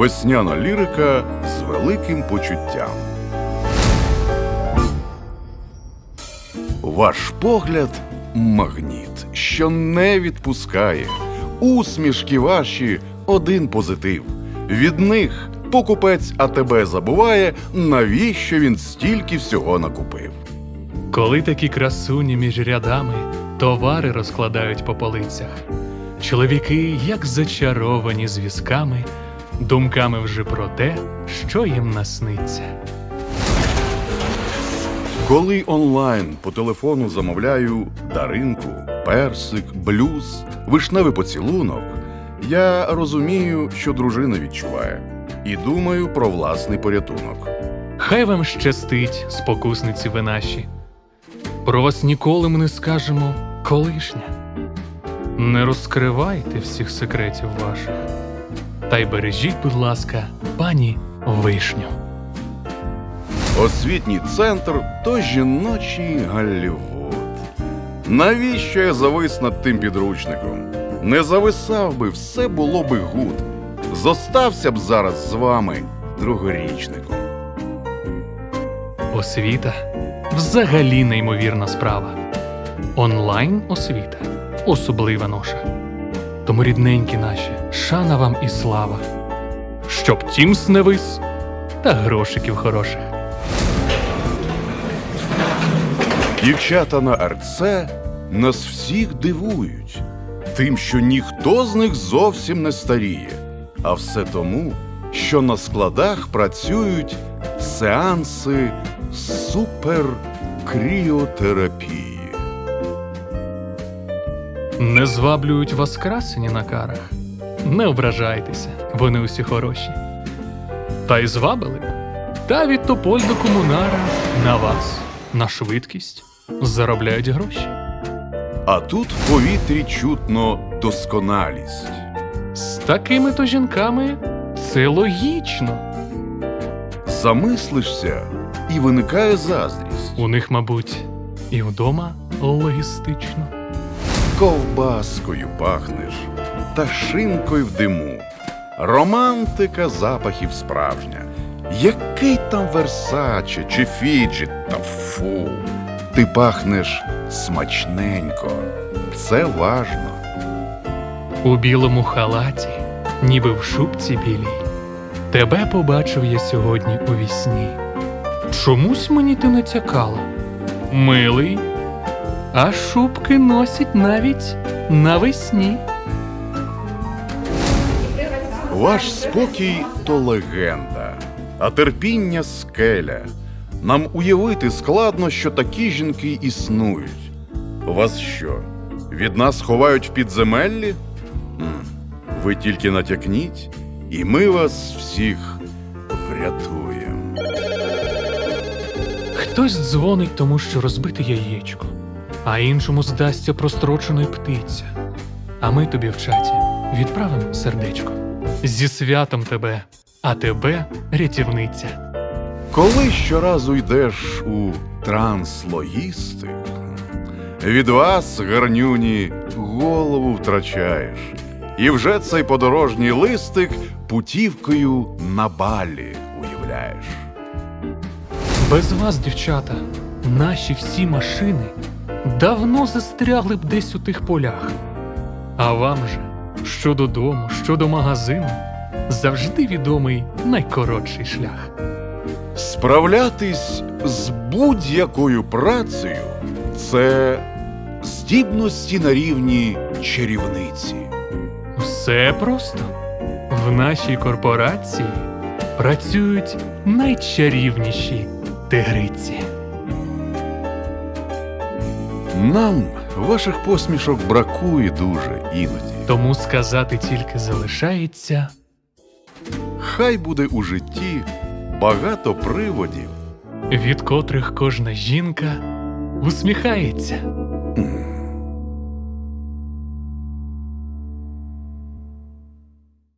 Весняна лірика з великим почуттям. Ваш погляд магніт, що не відпускає. Усмішки ваші один позитив. Від них покупець АТБ забуває, навіщо він стільки всього накупив. Коли такі красуні між рядами товари розкладають по полицях, чоловіки, як зачаровані зв'язками, думками вже про те, що їм насниться. Коли онлайн по телефону замовляю даринку, персик, блюз, вишневий поцілунок, я розумію, що дружина відчуває, і думаю про власний порятунок. Хай вам щастить, спокусниці ви наші. Про вас ніколи ми не скажемо колишня. Не розкривайте всіх секретів ваших. Та й бережіть, будь ласка, пані вишню. Освітній центр то жіночий Голлівуд. Навіщо я завис над тим підручником? Не зависав би, все було би гуд. Зостався б зараз з вами другорічником. Освіта взагалі неймовірна справа. Онлайн освіта особлива ноша. Тому рідненькі наші, шана вам і слава. Щоб тімс не вис та грошиків хороших. Дівчата на РЦ нас всіх дивують, тим, що ніхто з них зовсім не старіє, а все тому, що на складах працюють сеанси суперкріотерапії. Не зваблюють вас красені на карах. Не ображайтеся, вони усі хороші. Та й звабили. б. Та від тополь до комунара на вас, на швидкість, заробляють гроші. А тут в повітрі чутно досконалість. З такими то жінками це логічно. Замислишся, і виникає заздрість. У них, мабуть, і вдома логістично. Ковбаскою пахнеш та шинкою в диму. Романтика запахів справжня. Який там Версаче чи Фіджі, та фу. Ти пахнеш смачненько. Це важно. У білому халаті, ніби в шубці білій. Тебе побачив я сьогодні у вісні. Чомусь мені ти натякала. Милий, а шубки носять навіть навесні. Ваш спокій то легенда, а терпіння скеля. Нам уявити складно, що такі жінки існують. Вас що? Від нас ховають в підземеллі? Ви тільки натякніть, і ми вас всіх врятуємо. Хтось дзвонить тому, що розбите яєчко, а іншому здасться простроченою птиця. А ми тобі в чаті відправимо сердечко. Зі святом тебе, а тебе рятівниця. Коли щоразу йдеш у транслогістик, від вас, гарнюні, голову втрачаєш, і вже цей подорожній листик путівкою на балі уявляєш. Без вас, дівчата, наші всі машини давно застрягли б десь у тих полях. А вам же, що додому, що до магазину, завжди відомий найкоротший шлях. Справлятись з будь-якою працею це здібності на рівні чарівниці. Все просто. В нашій корпорації працюють найчарівніші тигриці. Нам ваших посмішок бракує дуже іноді. Тому сказати тільки залишається Хай буде у житті багато приводів. від котрих кожна жінка усміхається.